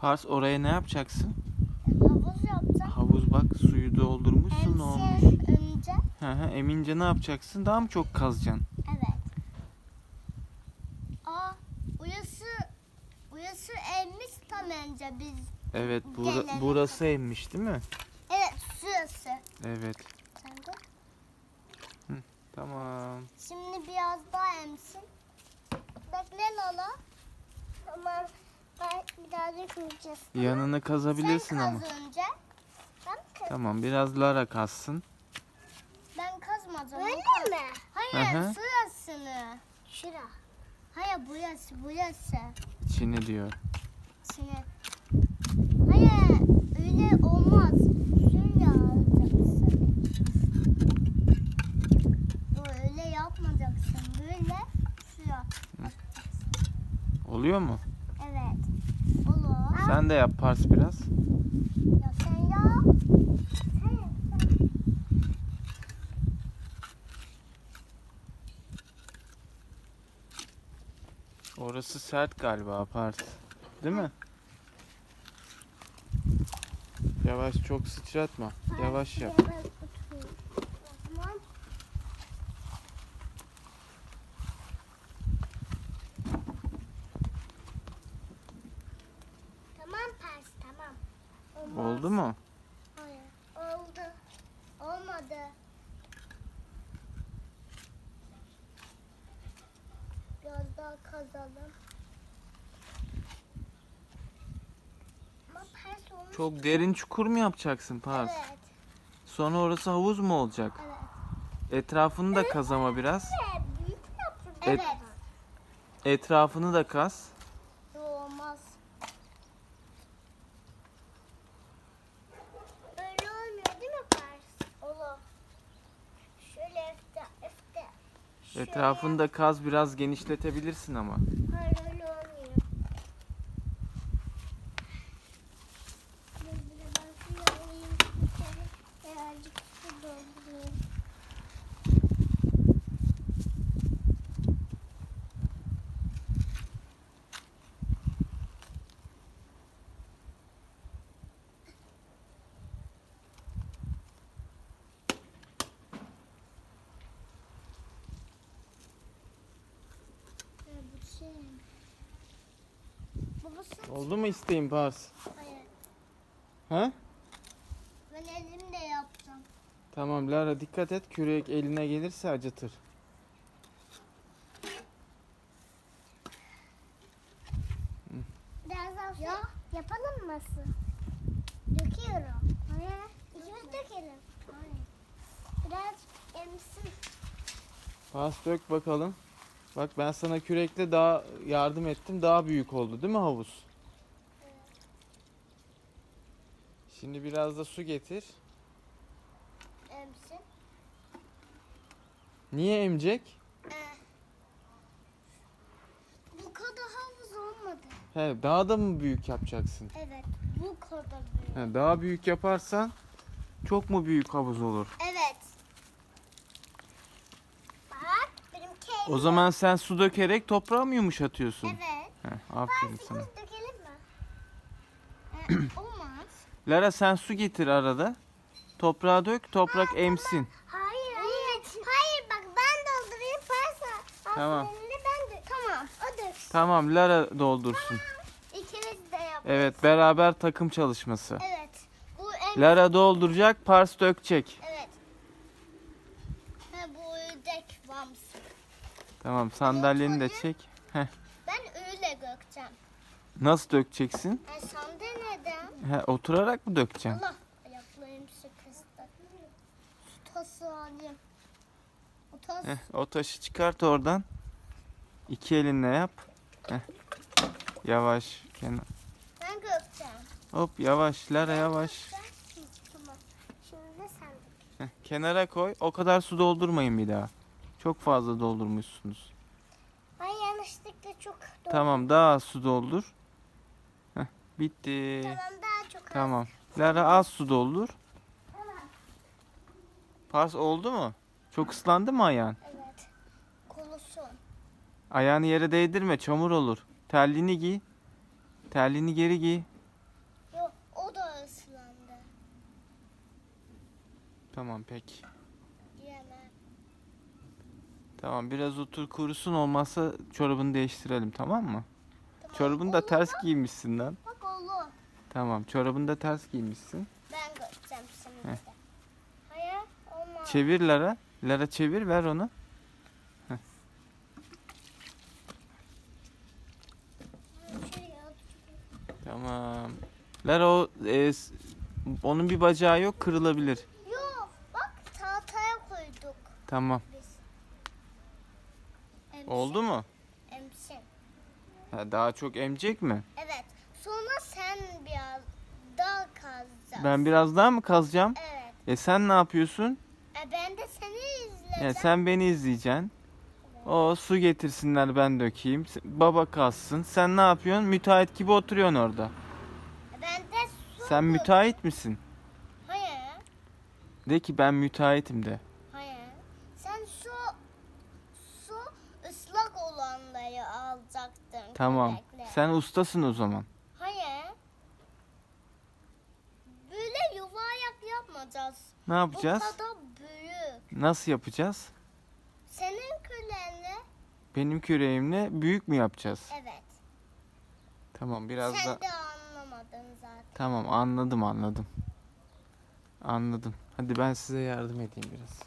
Pars oraya ne yapacaksın? Havuz yapacağım. Havuz bak suyu doldurmuşsun ne olmuş? Önce. Hı hı, emince ne yapacaksın? Daha mı çok kazacaksın? Evet. Aa, uyası uyası emmiş tam önce biz. Evet bura- Gelene burası emmiş değil mi? Evet, şurası. Evet. Sen de. Tamam. Şimdi biraz daha emsin. Bekle Lola. Tamam. Ben birazcık yiyeceğiz. Yanını kazabilirsin Sen ama. kaz önce. Ben kaz. Tamam biraz Lara kazsın. Ben kazmadım. Öyle mi? Hayır, hı. şurasını. Şura. Hayır, burası, burası. İçini diyor. Şimdi. Hayır, öyle olmaz. Şöyle alacaksın. Öyle yapmayacaksın. Böyle şuraya. Oluyor mu? Sen de yap Pars biraz. Ya sen. Orası sert galiba Pars. Değil mi? Yavaş çok sıçratma. Yavaş yap. Tamam. Tamam pers tamam. Oldu mu? Hayır. Oldu. Olmadı. Biraz daha kazalım. Ama pers olmuş. Çok derin çukur mu yapacaksın Pars? Evet. Sonra orası havuz mu olacak? Evet. Etrafını da kaz ama biraz. büyük yaptım. Et- Evet. Etrafını da kaz. Olmaz. Öyle olmuyor değil mi Pars? Olur. Şöyle efte efte. Şöyle. Etrafını da kaz biraz genişletebilirsin ama. Hayır öyle olmuyor. Dur bir de ben suyu alayım. Bir kere Birazcık su doldurayım. Ha, bu şey. Babası Oldu mu isteğin Pars? Hayır. Ha? Ben elimle yaptım. Tamam Lara dikkat et kürek eline gelirse acıtır. Biraz. Ya yapalım mı? Döküyorum. Hayır. İkimiz dökelim. Hayır. Biraz emsin. Pars dök bakalım. Bak ben sana kürekle daha yardım ettim. Daha büyük oldu değil mi havuz? Şimdi biraz da su getir. Emsin. Niye emecek? Bu kadar havuz olmadı. He, daha da mı büyük yapacaksın? Evet. Bu kadar büyük. He, daha büyük yaparsan çok mu büyük havuz olur? Evet. Bak benim kedim. O zaman sen su dökerek toprağı mı yumuşatıyorsun? Evet. Heh, aferin sana. dökelim mi? Ee, olmaz. Lara sen su getir arada. Toprağa dök, toprak emsin. Hayır. Hayır. Hayır bak ben doldurayım varsa. Tamam. ben de. Tamam. O döksün. Tamam Lara doldursun. İkimiz de yap. Evet beraber takım çalışması. Evet. Bu en Lara dolduracak, Pars dökecek. Evet. Ha, bu ördek vams. Tamam sandalyeni de çek. Ben öyle gökeceğim. Nasıl dökeceksin? Ben sandalyeden. He, oturarak mı dökeceksin? Allah ayaklarım sıkıştı. Şu tası alayım. O tas. Heh, o taşı çıkart oradan. İki elinle yap. Heh. Yavaş. Kenar. Ben gökeceğim. Hop yavaş Lara yavaş. Tamam. Şimdi sen dök. Heh, kenara koy. O kadar su doldurmayın bir daha. Çok fazla doldurmuşsunuz. Ay yanlışlıkla çok doldu. Tamam daha az su doldur. Heh, bitti. Tamam daha çok az. Tamam. Lara az su doldur. Tamam. Pars oldu mu? Çok ıslandı mı ayağın? Evet. Kolusun. Ayağını yere değdirme çamur olur. Terliğini giy. Terliğini geri giy. Yok o da ıslandı. Tamam peki. Tamam biraz otur kurusun olmazsa çorabını değiştirelim tamam mı? Tamam, Çorabını da ters mu? giymişsin lan. Bak olur. Tamam çorabını da ters giymişsin. Ben göreceğim şimdi Heh. Hayır olmaz. Çevir Lara. Lara çevir ver onu. Tamam. Lara o e, onun bir bacağı yok kırılabilir. Yok bak tahtaya koyduk Tamam. Oldu mu? Emsin. Ha, daha çok emecek mi? Evet. Sonra sen biraz daha kazacaksın. Ben biraz daha mı kazacağım? Evet. E sen ne yapıyorsun? E ben de seni izleyeceğim. Ya sen beni izleyeceksin. O su getirsinler ben dökeyim. Baba kalsın. Sen ne yapıyorsun? Müteahhit gibi oturuyorsun orada. Ben de su Sen müteahhit misin? Hayır. De ki ben müteahhitim de. Hayır. Sen su su ıslak olanları alacaktın. Tamam. köpekle. Sen ustasın o zaman. Hayır. Böyle yuvarlak yapmayacağız. Ne yapacağız? Bu kadar büyük. Nasıl yapacağız? Senin külenle Benim küreğimle büyük mü yapacağız? evet. Tamam biraz Sen da de anlamadın zaten. Tamam anladım anladım. Anladım. Hadi ben size yardım edeyim biraz.